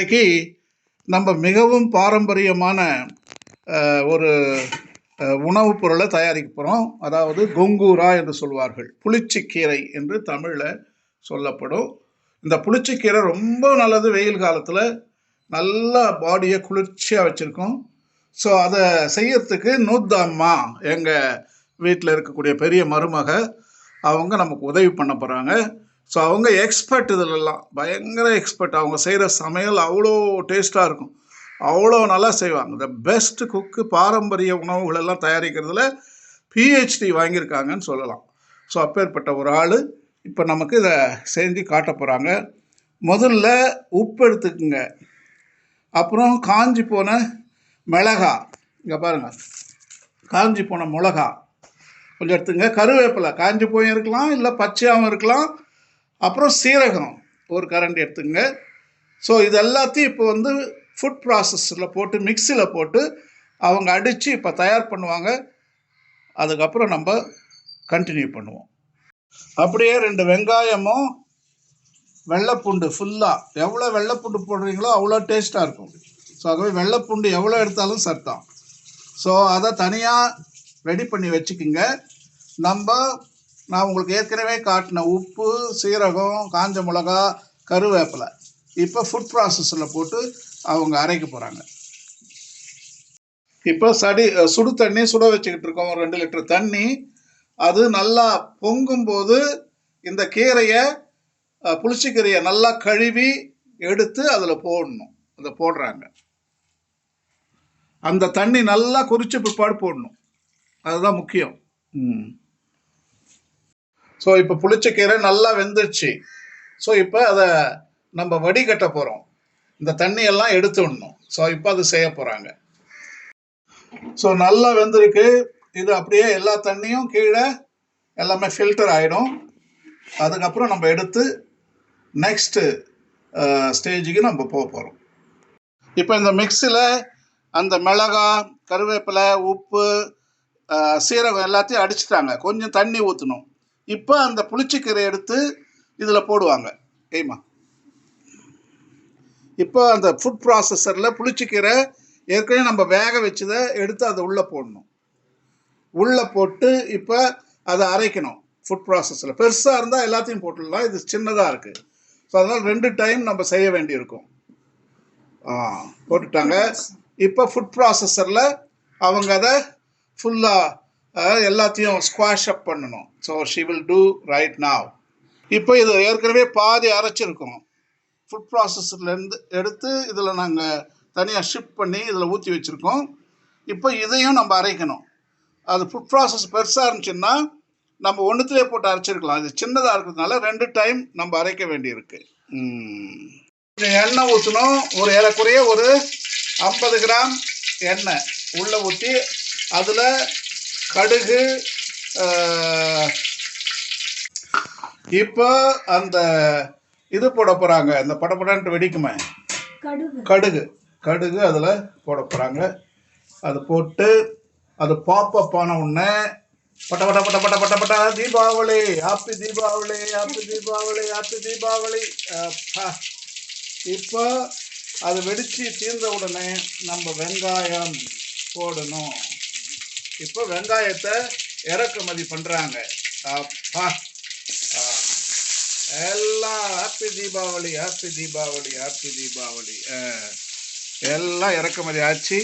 இன்னைக்கு நம்ம மிகவும் பாரம்பரியமான ஒரு உணவுப் பொருளை தயாரிக்க போகிறோம் அதாவது கொங்கூரா என்று சொல்வார்கள். புளிச்சிக்கீரை என்று தமிழில் சொல்லப்படும். இந்த புளிச்சிக்கீரை ரொம்ப நல்லது. வெயில் காலத்தில் நல்லா பாடியை குளிர்ச்சியாக வச்சுருக்கோம். ஸோ அதை செய்யறதுக்கு நூத்தம்மா எங்கள் வீட்டில் இருக்கக்கூடிய பெரிய மருமக அவங்க நமக்கு உதவி பண்ண போகிறாங்க ஸோ அவங்க எக்ஸ்பர்ட் இதிலெல்லாம். பயங்கர எக்ஸ்பர்ட் அவங்க செய்கிற சமையல் அவ்வளோ டேஸ்ட்டாக இருக்கும். அவ்வளோ நல்லா செய்வாங்க. த பெஸ்ட் குக்கு பாரம்பரிய உணவுகள் எல்லாம் தயாரிக்கிறதுல பிஹெச்டி வாங்கியிருக்காங்கன்னு சொல்லலாம். ஸோ அப்பேற்பட்ட ஒரு ஆள். இப்போ நமக்கு இதை செஞ்சு காட்ட போகிறாங்க முதல்ல உப்பு எடுத்துக்குங்க. அப்புறம் காஞ்சி போன மிளகா. இங்கே பாருங்கள் காஞ்சி போன மிளகா. கொஞ்சம் எடுத்துங்க கருவேப்பிலை. காஞ்சி போயும் இருக்கலாம் இல்லை பச்சையாகவும் இருக்கலாம். அப்புறம் சீரகம் ஒரு கரண்ட் எடுத்துங்க ஸோ இது எல்லாத்தையும் இப்போ வந்து ஃபுட் ப்ராசஸில் போட்டு மிக்சியில் போட்டு அவங்க அடித்து இப்போ தயார் பண்ணுவாங்க. அதுக்கப்புறம் நம்ம கண்டினியூ பண்ணுவோம். அப்படியே ரெண்டு வெங்காயமும் வெள்ளைப்பூண்டு ஃபுல்லாக எவ்வளோ வெள்ளைப்பூண்டு போடுறீங்களோ அவ்வளோ டேஸ்ட்டாக இருக்கும். ஸோ ஆகவே வெள்ளைப்பூண்டு எவ்வளோ எடுத்தாலும் சத்தம். ஸோ அதை தனியாக ரெடி பண்ணி வச்சுக்கோங்க. நம்ம நான் உங்களுக்கு ஏற்கனவே காட்டின உப்பு சீரகம் காஞ்ச மிளகா கருவேப்பிலை. இப்போ ஃபுட் ப்ராசஸில் போட்டு அவங்க அரைக்க போகிறாங்க இப்போ சடி சுடு தண்ணி சுட வச்சுக்கிட்டு இருக்கோம். ஒரு ரெண்டு லிட்டர் தண்ணி. அது நல்லா பொங்கும்போது இந்த கீரையை புளிச்சிக்கீரையை நல்லா கழுவி எடுத்து அதில் போடணும். அதை போடுறாங்க. அந்த தண்ணி நல்லா குறித்து பிற்பாடு போடணும். அதுதான் முக்கியம். ம். ஸோ இப்போ புளிச்சக்கீரை நல்லா வெந்துருச்சு. ஸோ இப்போ அதை நம்ம வடிகட்ட போகிறோம் இந்த தண்ணியெல்லாம் எடுத்து விடணும். ஸோ இப்போ அது செய்ய போகிறாங்க ஸோ நல்லா வெந்திருக்கு. இது அப்படியே எல்லா தண்ணியும் கீழே எல்லாமே ஃபில்டர் ஆகிடும் அதுக்கப்புறம் நம்ம எடுத்து நெக்ஸ்ட்டு ஸ்டேஜுக்கு நம்ம போக போகிறோம் இப்போ இந்த மிக்ஸியில் அந்த மிளகா கருவேப்பிலை உப்பு சீரகம் எல்லாத்தையும் அடிச்சிட்டாங்க. கொஞ்சம் தண்ணி ஊற்றணும் இப்போ அந்த புளிச்சக்கீரை எடுத்து இதில் போடுவாங்க. ஏய்மா. இப்போ அந்த ஃபுட் ப்ராசஸரில் புளிச்சக்கீரை ஏற்கனவே நம்ம வேக வச்சதை எடுத்து அதை உள்ளே போடணும். உள்ளே போட்டு இப்போ அதை அரைக்கணும் ஃபுட் ப்ராசஸில் பெருசாக இருந்தால் எல்லாத்தையும் போட்டுடலாம். இது சின்னதாக இருக்குது ஸோ அதனால் ரெண்டு டைம் நம்ம செய்ய வேண்டியிருக்கும். ஆ போட்டுட்டாங்க. இப்போ ஃபுட் ப்ராசஸரில் அவங்க அதை ஃபுல்லாக எல்லாத்தையும் ஸ்குவாஷ் அப் பண்ணணும். So she will do right now இப்போ இது ஏற்கனவே பாதி அரைச்சிருக்கோம் ஃபுட் ப்ராசஸர்லேருந்து எடுத்து இதில் நாங்கள் தனியாக ஷிஃப்ட் பண்ணி இதில் ஊற்றி வச்சுருக்கோம். இப்போ இதையும் நம்ம அரைக்கணும். அது ஃபுட் ப்ராசஸ் பெருசாக இருந்துச்சுன்னா நம்ம ஒன்றுத்துலேயே போட்டு அரைச்சிருக்கலாம். அது சின்னதாக இருக்கிறதுனால ரெண்டு டைம் நம்ம அரைக்க வேண்டியிருக்கு. எண்ணெய் ஊற்றணும் ஒரு ஏறக்குறைய ஒரு ஐம்பது கிராம் எண்ணெய். உள்ளே ஊற்றி அதில் கடுகு இப்போ அந்த இது போட போகிறாங்க இந்த படப்படன்ட்டு வெடிக்குமே. கடுகு. கடுகு. கடுகு அதில் போட போகிறாங்க அது போட்டு அது பாப்பப் ஆன உடனே பட்ட பட்ட பட்ட பட்ட பட்ட பட்ட Deepavali. Happy Deepavali happy Deepavali happy Deepavali. இப்போ அது வெடிச்சு தீர்ந்த உடனே நம்ம வெங்காயம் போடணும். இப்போ வெங்காயத்தை இறக்குமதி பண்ணுறாங்க அப்பா. எல்லாம் happy Deepavali happy Deepavali happy Deepavali. ஆ. எல்லாம் இறக்குமதி ஆச்சு.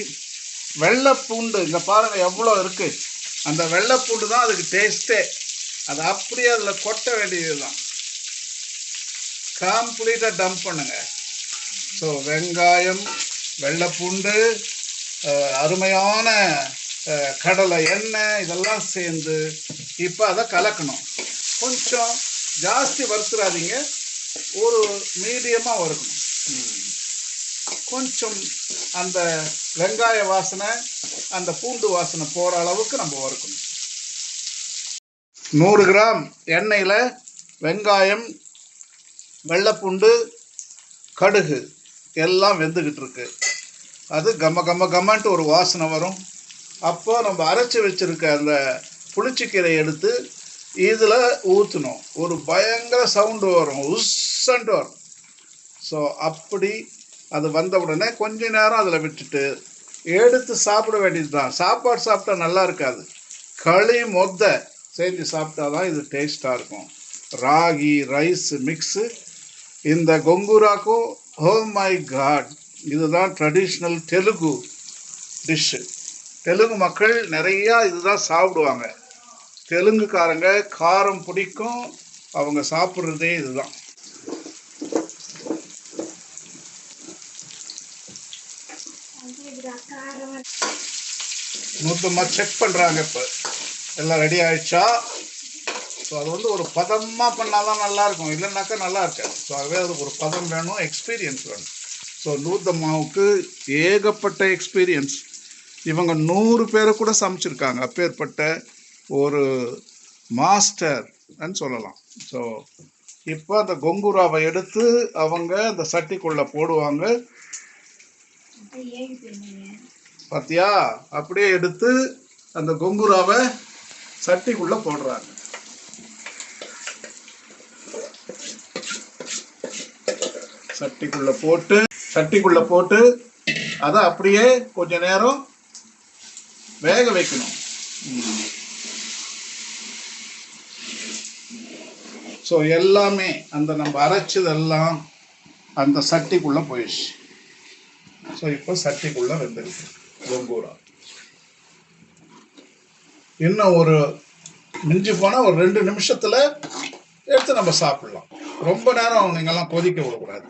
வெள்ளைப்பூண்டு இங்கே பாருங்க எவ்வளோ இருக்குது அந்த வெள்ளைப்பூண்டு தான் அதுக்கு டேஸ்ட்டே அது அப்படியே அதில் கொட்ட வேண்டியது தான் கம்ப்ளீட்டாக டம்ப் பண்ணுங்க. ஸோ வெங்காயம் வெள்ளைப்பூண்டு அருமையான கடலை எண்ணெய் இதெல்லாம் சேர்ந்து இப்போ அதை கலக்கணும். கொஞ்சம் ஜாஸ்தி வறுத்துறாதீங்க. ஒரு மீடியமாக வறுக்கணும். கொஞ்சம் அந்த வெங்காய வாசனை அந்த பூண்டு வாசனை போகிற அளவுக்கு நம்ம வறுக்கணும். நூறு கிராம் எண்ணெயில் வெங்காயம் வெள்ளைப்பூண்டு கடுகு எல்லாம் வெந்துக்கிட்டு இருக்கு. அது கம கம கமன்ட்டு ஒரு வாசனை வரும். அப்போ நம்ம அரைச்சி வச்சிருக்க அந்த புளிச்சிக்கீரை எடுத்து இதில் ஊற்றணும் ஒரு பயங்கர சவுண்டு வரும். உஸ்ஸன்ட்டு வரும். ஸோ அப்படி அது வந்த உடனே கொஞ்ச நேரம் அதில் விட்டுட்டு எடுத்து சாப்பிட வேண்டியது தான் சாப்பாடு சாப்பிட்டா நல்லா இருக்காது. களி மொத்த செஞ்சு சாப்பிட்டா தான் இது டேஸ்ட்டாக இருக்கும். ராகி ரைஸ் மிக்ஸு இந்த கொங்குராக்கும் ஹோ மை காட் இதுதான் ட்ரெடிஷ்னல் தெலுங்கு டிஷ்ஷு தெலுங்கு மக்கள் நிறையா இதுதான் சாப்பிடுவாங்க. தெலுங்குக்காரங்க காரம் பிடிக்கும் அவங்க சாப்பிட்றதே இதுதான். நூற்றமாக செக் பண்ணுறாங்க இப்போ. எல்லாம் ரெடி ஆயிடுச்சா? ஸோ அது வந்து ஒரு பதமாக பண்ணால் தான் நல்லாயிருக்கும் இல்லைன்னாக்கா நல்லா இருக்காது. ஸோ அதுவே அதுக்கு ஒரு பதம் வேணும் எக்ஸ்பீரியன்ஸ் வேணும். ஸோ நூத்தம்மாவுக்கு ஏகப்பட்ட எக்ஸ்பீரியன்ஸ் இவங்க நூறு பேரை கூட சமைச்சிருக்காங்க. அப்பேற்பட்ட ஒரு மாஸ்டர்ன்னு சொல்லலாம். ஸோ இப்போ அந்த கொங்குராவை எடுத்து அவங்க அந்த சட்டிக்குள்ளே போடுவாங்க. பார்த்தியா அப்படியே எடுத்து அந்த கொங்குராவை சட்டிக்குள்ள போடுறாங்க. சட்டிக்குள்ள போட்டு சட்டிக்குள்ள போட்டு அதை அப்படியே கொஞ்ச நேரம் வேக வைக்கணும் ஸோ எல்லாமே அந்த நம்ம அரைச்சதெல்லாம் அந்த சட்டிக்குள்ளே போயிடுச்சு. ஸோ இப்போ சட்டிக்குள்ளே வெந்திருக்கு. கொங்கூரா இன்னும் ஒரு மிஞ்சி போனால் ஒரு ரெண்டு நிமிஷத்தில் எடுத்து நம்ம சாப்பிடலாம். ரொம்ப நேரம் நீங்கள்லாம் கொதிக்க விடக்கூடாது.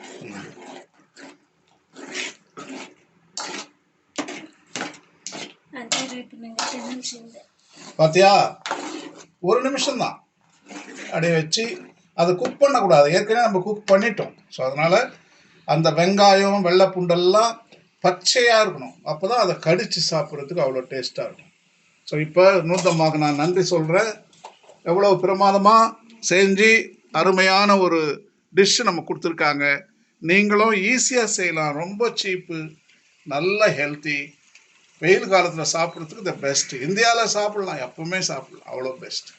பார்த்தியா ஒரு நிமிஷம் தான் அப்படியே வச்சு அதை குக் பண்ணக்கூடாது. ஏற்கனவே நம்ம குக் பண்ணிட்டோம். ஸோ அதனால் அந்த வெங்காயம் வெள்ளைப்பூண்டெல்லாம் பச்சையாக இருக்கணும். அப்போ தான் அதை கடித்து சாப்பிட்றதுக்கு அவ்வளோ டேஸ்ட்டாக இருக்கும். ஸோ இப்போ நூத்தம்மாவுக்கு நான் நன்றி சொல்கிறேன் எவ்வளோ பிரமாதமாக செஞ்சு அருமையான ஒரு டிஷ் நம்ம கொடுத்துருக்காங்க. நீங்களும் ஈஸியாக செய்யலாம். ரொம்ப சீப்பு நல்ல ஹெல்த்தி வெயில் காலத்தில் சாப்பிட்றதுக்கு த பெஸ்ட் இந்தியாவில் சாப்பிட்லாம் எப்பவுமே சாப்பிட்லாம். அவ்வளோ பெஸ்ட்டு